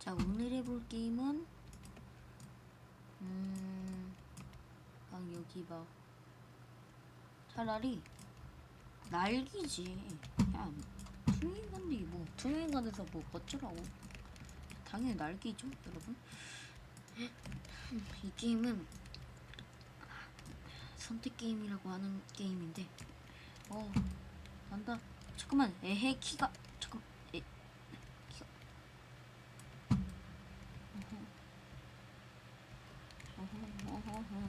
자 오늘 해볼 게임은 음, 막 여기 막 차라리 날기지. 야 투명인간데 뭐 투명인간에서 뭐 어쩌라고? 당연히 날기죠, 여러분. 이 게임은 선택 게임이라고 하는 게임인데, 어 간다. 잠깐만, 에헤 키가 잠깐, 에 키가. 어허, 어허, 어허.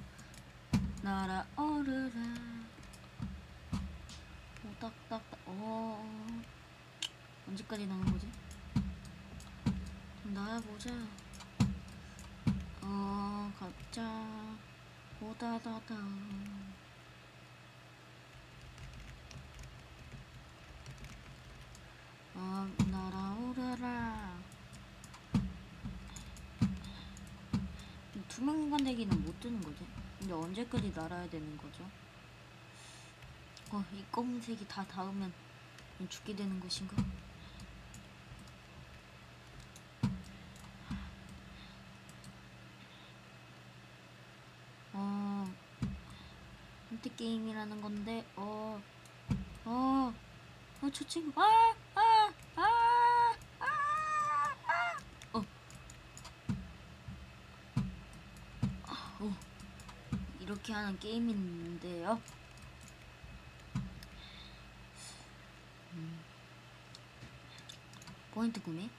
날아오르라. 딱. 어. 언제까지 나는 거지? 좀 나와보자. 어, 가자. 오다다다. 어, 날아오르라. 이 투명인간 되기는 못 뜨는 거지. 근데 언제까지 날아야 되는 거죠? 어, 이 검은색이 다 닿으면 죽게 되는 것인가? 어, 선택 게임이라는 건데, 어, 어, 어, 저 친구, 아, 아, 아, 아, 아, 어, 아, 어, 이렇게 하는 게임인데요. 포인트 구매?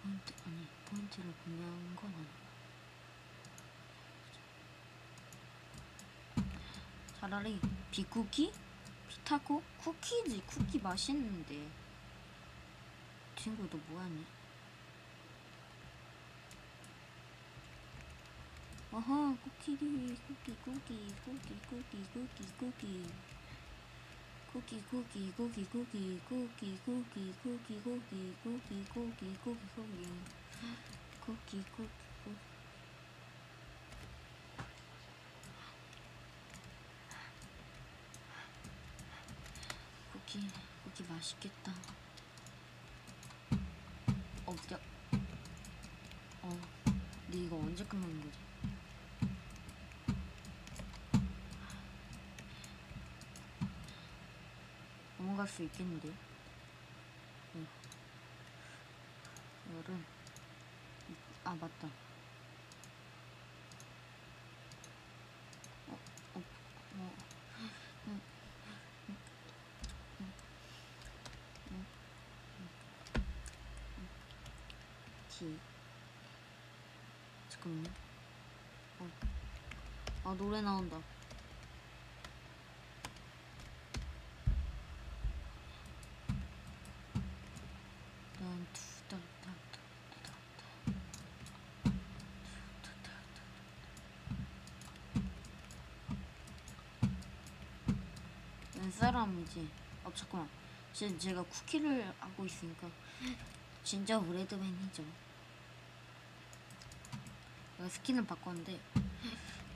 포인트 아니 포인트를 구매한 건 아니고 차라리 비쿠키? 비타코 쿠키지 쿠키 맛있는데 친구도 뭐하니? 어허 쿠키리 쿠키 쿠키 쿠키 쿠키 쿠키 쿠키 쿠키 쿠키 쿠키 쿠키 쿠키 쿠키 쿠키 쿠키 쿠키 쿠키 쿠키 쿠키 쿠키 쿠키 쿠키 쿠키 맛있겠다 어, 야. 어, 근데 이거 언제 끝나는 거지? 넘어갈 수 있겠는데? 응. 이거를 아 맞다. 어, 어, 어, 응, 응. 지. 잠깐만요. 어. 아 노래 나온다. 난 투다다다다다. 투다다다. 웬 사람이지? 어 잠깐만. 지금 제가 쿠키를 하고 있으니까 진짜 브레드맨이죠. 내가 스킨을 바꿨는데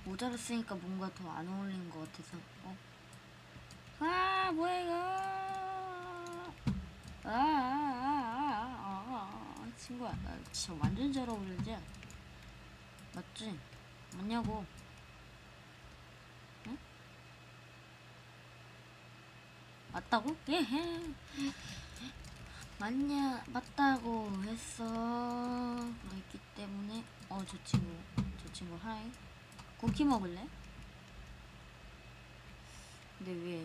모자를 쓰니까 뭔가 더 안 어울리는 것 같아서 어? 아 뭐야 이거 아, 아, 아, 아, 아, 아, 친구야 나 진짜 완전 잘 어울리지? 맞지? 맞냐고 맞다고? 예헤 맞냐 맞다고 했어 그랬기 때문에 어 저 친구 저 친구 하이 쿠키 먹을래? 근데 왜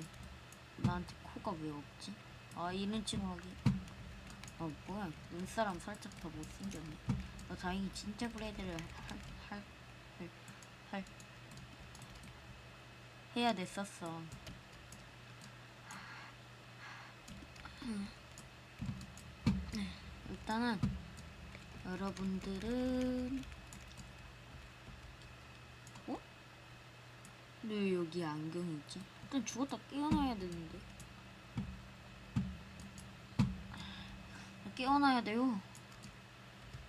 나한테 코가 왜 없지? 아 이런 친구 하기 아 뭐야 눈사람 살짝 더 못생겼네 나 다행히 진짜 브레이드를 할 할 할 할 해야 됐었어 일단은 여러분들은 어? 왜 여기 안경이 있지? 일단 죽었다 깨어나야 되는데 깨어나야 돼요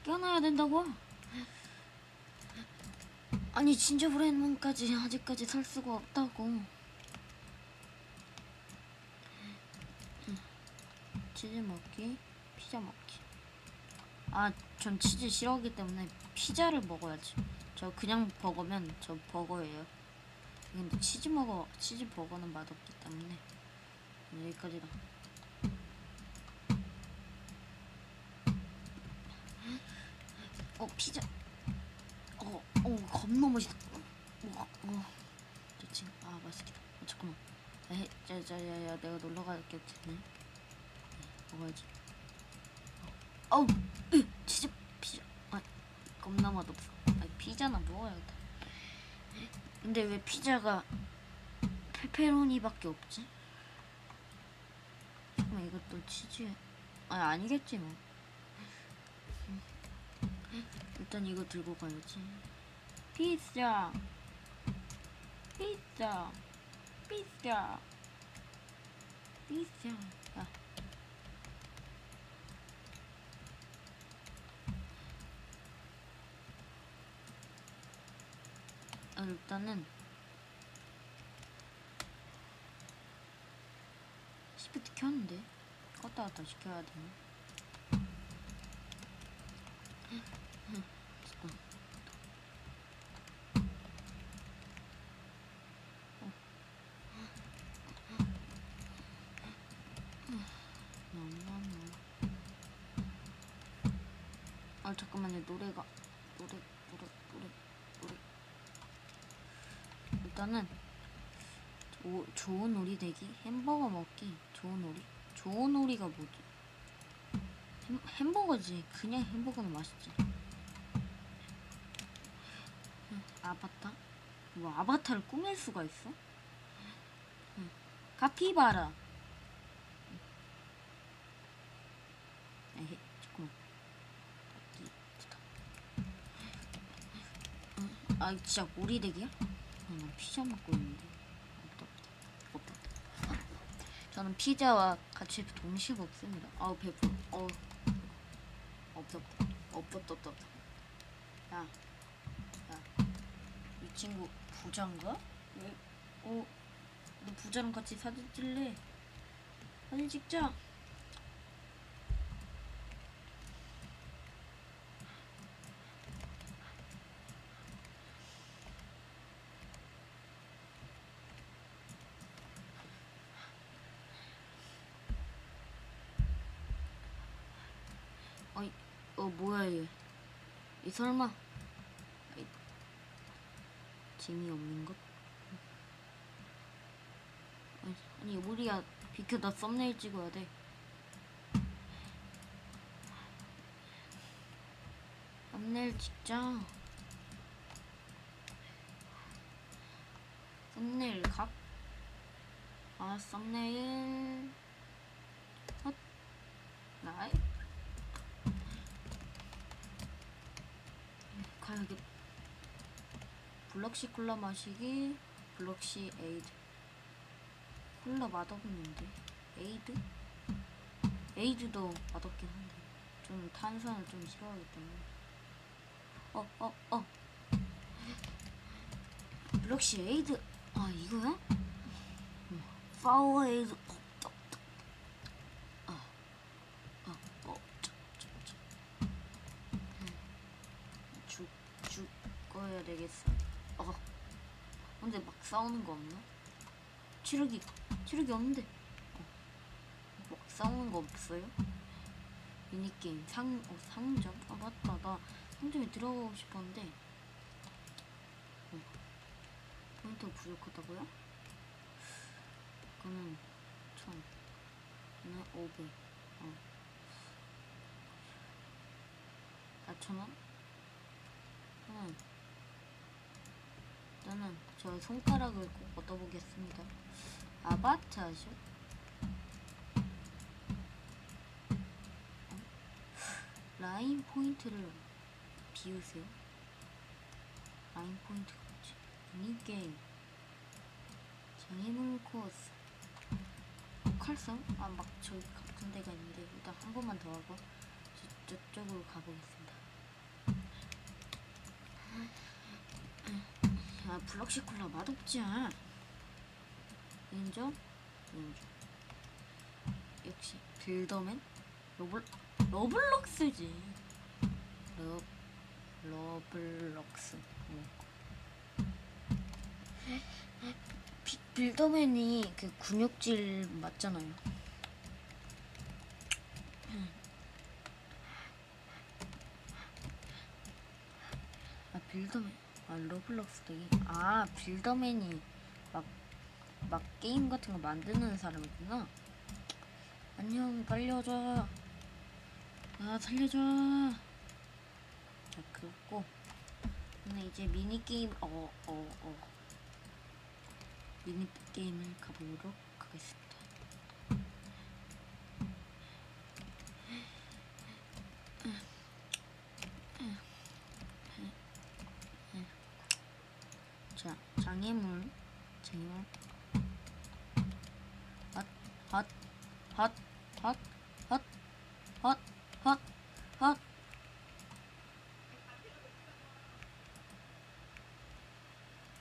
깨어나야 된다고 아니 진짜 브레인문까지 아직까지 살 수가 없다고 치즈 먹기 피자 먹기 아, 전 치즈 싫어하기 때문에 피자를 먹어야지. 저 그냥 버거면 저 버거예요. 근데 치즈 먹어 치즈 버거는 맛없기 때문에 여기까지다. 어 피자. 어, 어 겁나 맛있다. 어, 어. 좋지. 아 맛있겠다. 어, 잠깐만. 에이, 자 자 야 야 내가 놀러 갈게 됐네. 네, 먹어야지. 어우, 으, 치즈 피자. 아, 겁나 맛없어. 아, 피자나 먹어야겠다. 근데 왜 피자가 페페로니밖에 없지? 잠깐만 이것도 치즈에 아니 아니겠지 뭐. 일단 이거 들고 가야지. 피자, 피자, 피자, 피자. 야. 아, 일단은 시프트 켰는데 껐다 갔다 시켜야. 어. 너무너무. 아 잠깐만요 노래가 노래 노래 노래 노래 일단은 오, 좋은 오리 되기 햄버거 먹기 좋은 오리 좋은 오리가 뭐지 햄, 햄버거지 그냥 햄버거는 맛있지 응, 아바타 뭐 아바타를 꾸밀 수가 있어 응. 카피바라 에헤. 응, 아 진짜 오리 되기야? 피자 먹고 있는데 없다 없다 저는 피자와 같이 동시에 먹습니다 아우 배불러 어 없다 없다 없다 없다 없다 야야이 친구 부자인가? 왜? 어? 너 부자랑 같이 사진 찍래? 사진 찍자 어 뭐야 얘? 이 설마? 아이, 재미없는 것? 아니 우리야 비켜 나 썸네일 찍어야 돼. 썸네일 찍자. 썸네일 각. 아 썸네일. 헛. 나이. 가야겠. 블럭시 콜라 마시기. 블럭시 에이드. 콜라 맛없는데. 에이드? 에이드도 맛없긴 한데. 좀 탄산을 좀 싫어하기 때문에. 어, 어, 어. 블럭시 에이드. 아, 이거야? 음, 파워 에이드. 어, 어, 어. 어, 어, 저, 저, 저. 죽, 되겠어. 어. 근데 막 싸우는 거 없나? 치르기, 치르기 없는데. 어. 막 싸우는 거 없어요? 미니게임, 상, 어, 상점? 아, 맞다. 나 상점에 들어가고 싶었는데. 어. 포인트가 부족하다고요? 그거는 천. 는 오백. 어. 아, 천 원? 저는 저는 저 손가락을 꼭 얻어보겠습니다. 아바타 하죠? 어? 라인 포인트를 비우세요. 라인 포인트가 뭐지? 미니게임 장애물 코스 어, 칼싸움? 아막 저기 같은 데가 있는데 일단 한 번만 더 하고 저, 저쪽으로 가보겠습니다. 아 블럭시 콜라 맛없지 인정? 인정 역시 빌더맨? 러블, 러블록스지 러 러블럭스 어. 비, 빌더맨이 그 근육질 맞잖아요. 아 빌더맨 아 러블럭스 되게 아 빌더맨이 막 막 게임 같은 거 만드는 사람이구나. 안녕 빨리 오자. 아 살려줘. 자 그렇고 근데 이제 미니 게임 어 어 어. 미니 게임을 가보도록 하겠습니다. 자, 장애물, 장애물. 헛, 헛, 헛, 헛, 헛, 헛, 헛,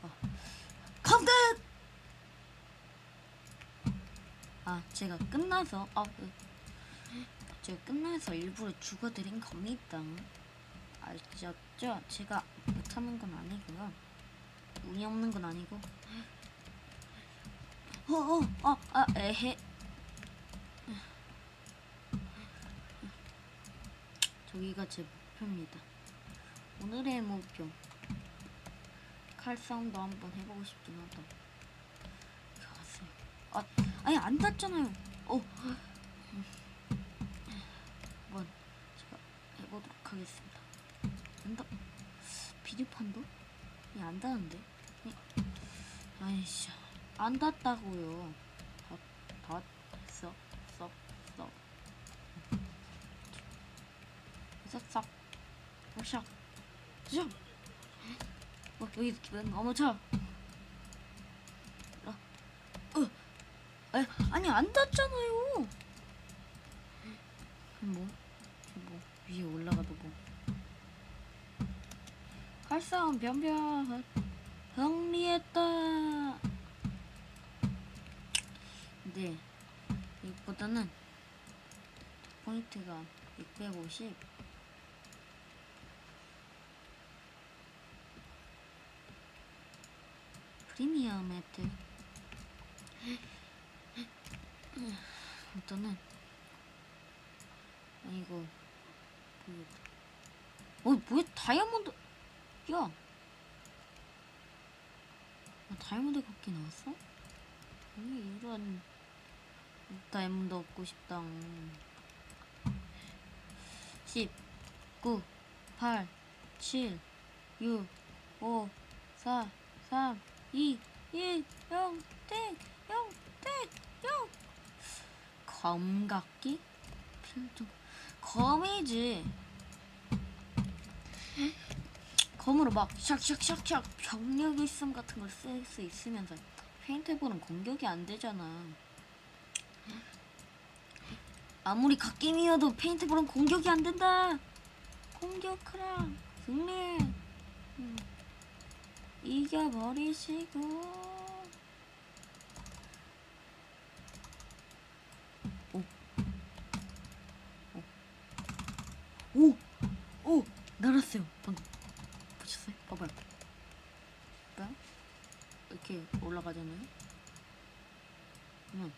어. 컴퓨 아, 제가 끝나서, 아, 제가 끝나서 일부러 죽어드린 겁니다. 아셨죠? 제가 못하는 건 아니고요. 운이 없는 건 아니고. 어, 어, 어, 아, 에헤. 저기가 제 목표입니다. 오늘의 목표. 칼 싸움도 한번 해보고 싶긴 하다. 좋았어요. 아, 아니 안 닿잖아요. 어. 한번 제가 해보도록 하겠습니다. 안 닿. 비디판도? 이안 닿는데? 이- 아이씨, 안 닿다고요. 덧, 덧, 썩, 썩, 썩. 썩, 썩, 썩, 썩. 어, 여기 너무 차. 어, 어, 아, 아니 안 닿잖아요. 뭐, 뭐 위에 올라가도 뭐. 칼싸움 변변 정리했다. 근데 이보다는 포인트가 650. 프리미엄 혜택 일단은 아이고 그 어, 뭐야 다이아몬드 야 아, 다이아몬드 곡기 나왔어? 아니 이런 다이아몬드 얻고 싶다 10 9 8 7 6 5 4 3 2 1 0 땡! 0 땡! 0 검각기? 필드 검이지 검으로 막 샥샥샥샥 병력 있음 같은 걸 쓸 수 있으면서 페인트볼은 공격이 안 되잖아. 아무리 갓게임이어도 페인트볼은 공격이 안 된다. 공격하라. 승리. 음. 이겨버리시고 오. 오. 오. 오. 날았어요 방금 보셨어요? 봐봐요 봐요? 이렇게 올라가잖아요 그러면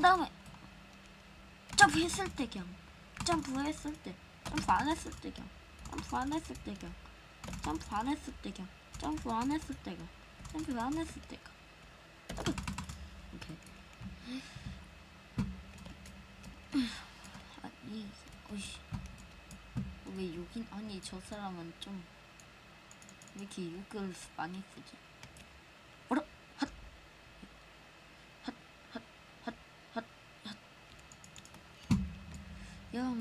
점프한 다음에 점프했을 때 그냥 점프했을 때 점프 안 했을 때 그냥 점프 안 했을 때 그냥 점프 안 했을 때 그냥 점프 안 했을 때가 점프 안 했을 때가 점프 오케이. 아이 어이씨. 왜 욕인 아니 저 사람은 좀 왜 이렇게 욕을 많이 쓰지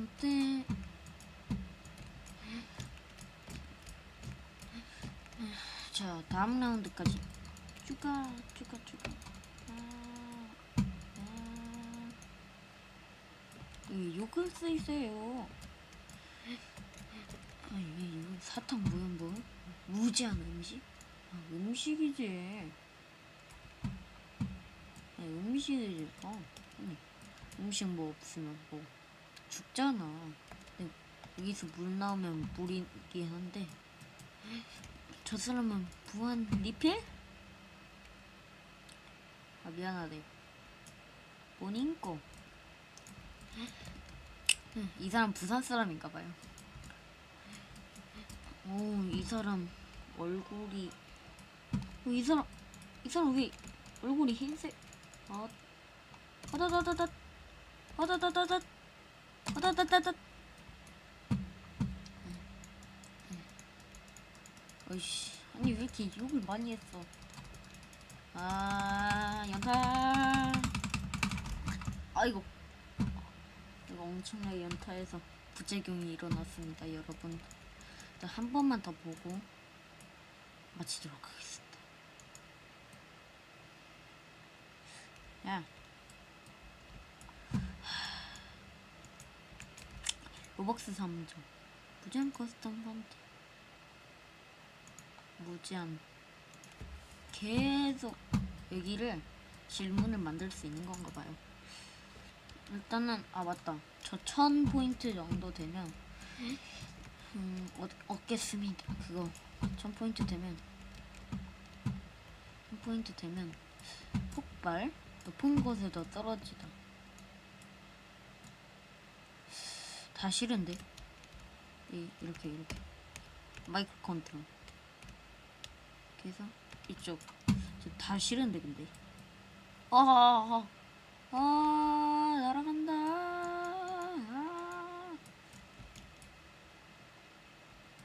영대 자 다음 라운드까지. 추가 추가 추가. 아, 아. 왜 욕을 쓰이세요. 아 이게 이거 사탕 뭐야 뭐? 무지한 음식? 아 음식이지. 아 음식이지 어 음식 뭐 없으면 뭐 죽잖아. 여기서 물 나오면 물이긴 한데. 저 사람은 무한 리필? 아 미안하네. 모닝꼬 음, 이 사람 부산 사람인가 봐요. 오 이 사람 얼굴이. 어, 이 사람 이 사람 왜 얼굴이 흰색? 아 아다다다다 아다다다다 아다다다다. 어이씨 아니 왜 이렇게 욕을 많이 했어? 아 연타. 아이고. 이거 엄청나게 연타해서 부작용이 일어났습니다 여러분. 자, 한 번만 더 보고 마치도록 하겠습니다. 야 로벅스 3점 무제한 커스텀 펀트 무제한. 계속 여기를 질문을 만들 수 있는 건가 봐요. 일단은 아 맞다. 저 1000포인트 정도 되면 음 얻, 얻겠습니다. 그거. 1000포인트 되면 1000포인트 되면 폭발? 높은 곳에도 떨어지다 다 싫은데? 이, 이렇게 이렇게. 마이크 컨트롤 그래서 이쪽. 저다 싫은데 근데. 아, 아, 아, 아 날아간다.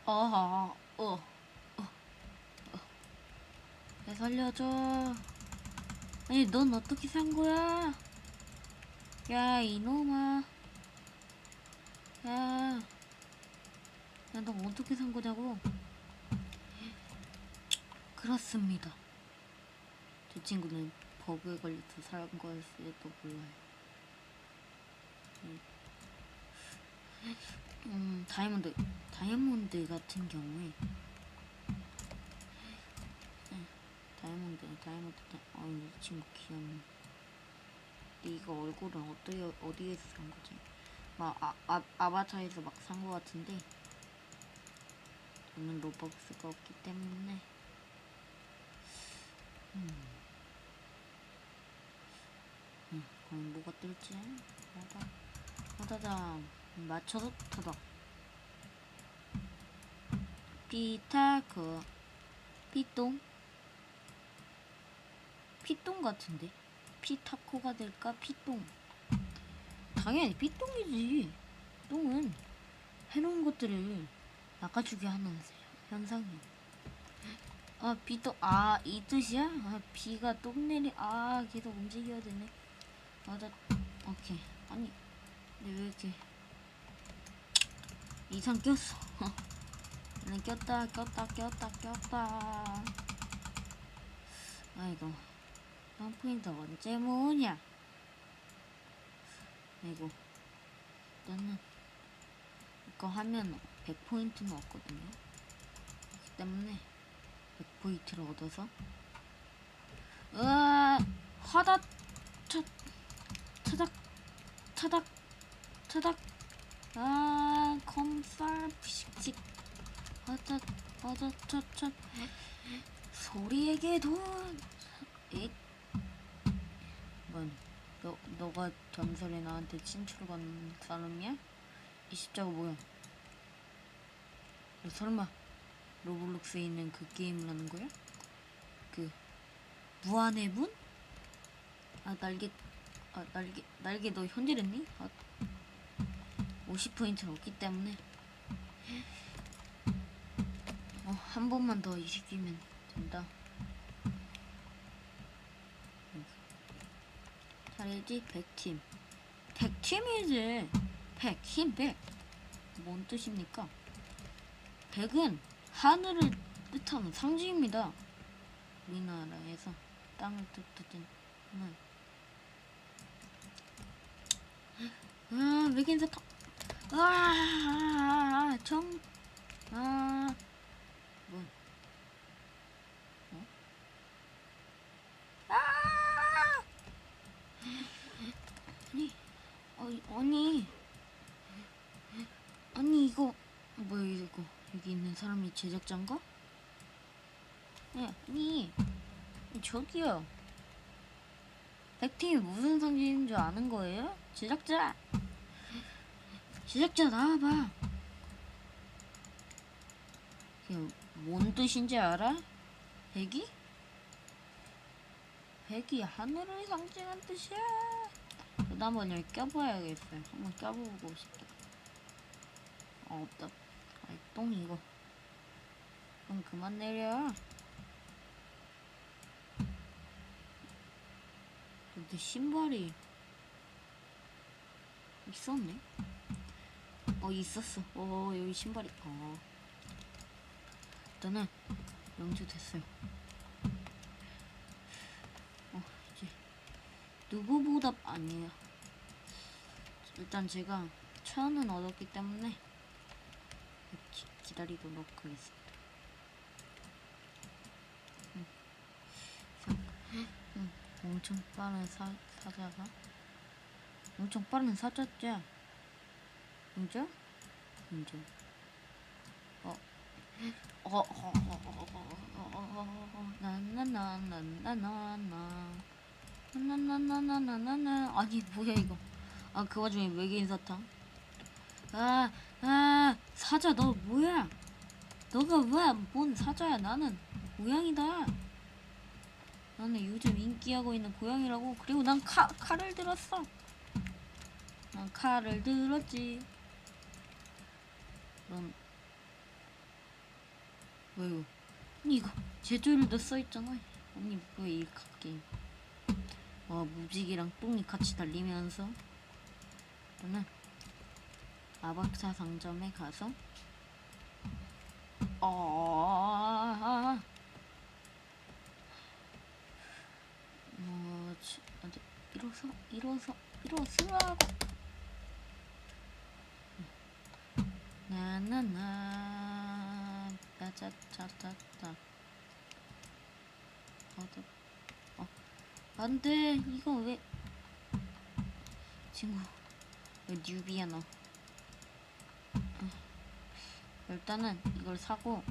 아, 아, 어, 어, 어, 내 살려줘. 아니 넌 어떻게 산 거야? 야 이놈아 야, 야, 너 어떻게 산 거냐고? 그렇습니다. 저 친구는 버그에 걸려서 산 거일지도 몰라요. 음. 음, 다이아몬드, 다이아몬드 같은 경우에, 네, 다이아몬드, 다이아몬드, 다- 아, 이 친구 귀엽네. 이거 얼굴은 어떻게, 어디에서 산 거지? 막 아, 아, 아바타에서 막 산 거 같은데 저는 로벅스가 없기 때문에. 음. 음, 그럼 뭐가 뜰지? 하다 하다다. 맞춰서 타다. 피타크 피똥? 피똥 같은데? 피타코가 될까? 피똥 당연히 삐똥이지. 똥은 해놓은 것들을 낚아주게 하는 현상이야. 아, 비똥, 아, 이 뜻이야? 아, 비가 똥 내리, 아, 계속 움직여야 되네. 맞아, 오케이. 아니, 근데 왜 이렇게. 이상 꼈어. 나는 꼈다, 꼈다, 꼈다, 꼈다. 아이고. 한 포인트 언제 모으냐? 아이고. 일단은 이거 하면 100포인트는 얻거든요. 그렇기 때문에 100포인트를 얻어서. 으아 하다 차 차닥 차닥 차닥. 아 컴살 픽식 하다 하다 차차 소리에게 돈 잇. 뭔 너, 너가 전설에 나한테 친추를 건 사람이야? 이 십자가 뭐야? 너 설마 로블록스에 있는 그 게임을 하는 거야? 그 무한의 문? 아 날개 아 날개 날개 너 현질했니? 아 50포인트는 없기 때문에 어, 한 번만 더 이기면 된다. 잘해지 100팀 100팀이지 100 힘, 100. 뭔 뜻입니까? 100은 하늘을 뜻하는 상징입니다. 우리나라에서 땅을 뜻하는 아, 외계인 사탕. 아, 정. 아, 뭐. 어? 아! 아니, 어, 아니. 아니 이거 뭐야 이거 여기 있는 사람이 제작자인가? 네, 아니 저기요 백팀이 무슨 상징인 줄 아는 거예요? 제작자 제작자 나와봐 이게 뭔 뜻인지 알아? 백이? 백이 하늘을 상징한 뜻이야 저 도 한번 여기 껴봐야겠어요. 한번 껴보고 싶다. 아 없다. 아이 똥 이거. 좀 그만 내려. 근데 신발이 있었네? 어 있었어. 어 여기 신발이 어. 일단은 영주 됐어요. 어 이제 누구보다 아니에요 일단 제가 천은 얻었기 때문에 기, 기다리도록 하겠습니다 응. 응. 엄청 빠른 사, 사자가 엄청 빠른 사자자 인정? 인정 어 어, 어, 어, 어, 어, 어, 어, 어, 어, 나나나나나나나 나나나나나나나 아니 뭐야 이거 아 그 와중에 외계인 사탕. 아, 아 사자 너 뭐야? 너가 왜 뭔 사자야? 나는 고양이다. 나는 요즘 인기하고 있는 고양이라고. 그리고 난 칼, 칼을 들었어. 난 칼을 들었지. 넌 왜요? 아니 이거 제조일도 써있잖아. 아니 뭐야 이 갓게임? 와 무지개랑 똥이 같이 달리면서 저는 아바타 상점에 가서 어... 어... 치- 어디 일어서 일어서 일어서라고. 나나나. 따자자자자 어디? 어. 안돼. 이거 왜? 친구 왜 뉴비야 너. 어. 일단은 이걸 사고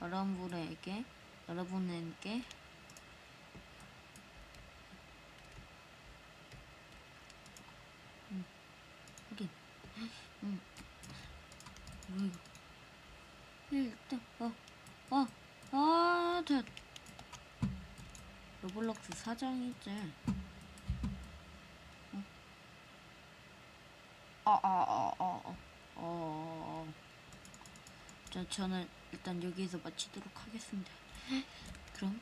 여러분에게 여러분에게 음, 하긴 음. 뭐야 이거? 일단 어어아 됐. 로블록스 사장이지 어. 아 아 아 아 아 어. 자, 저는 일단 여기에서 마치도록 하겠습니다. 그럼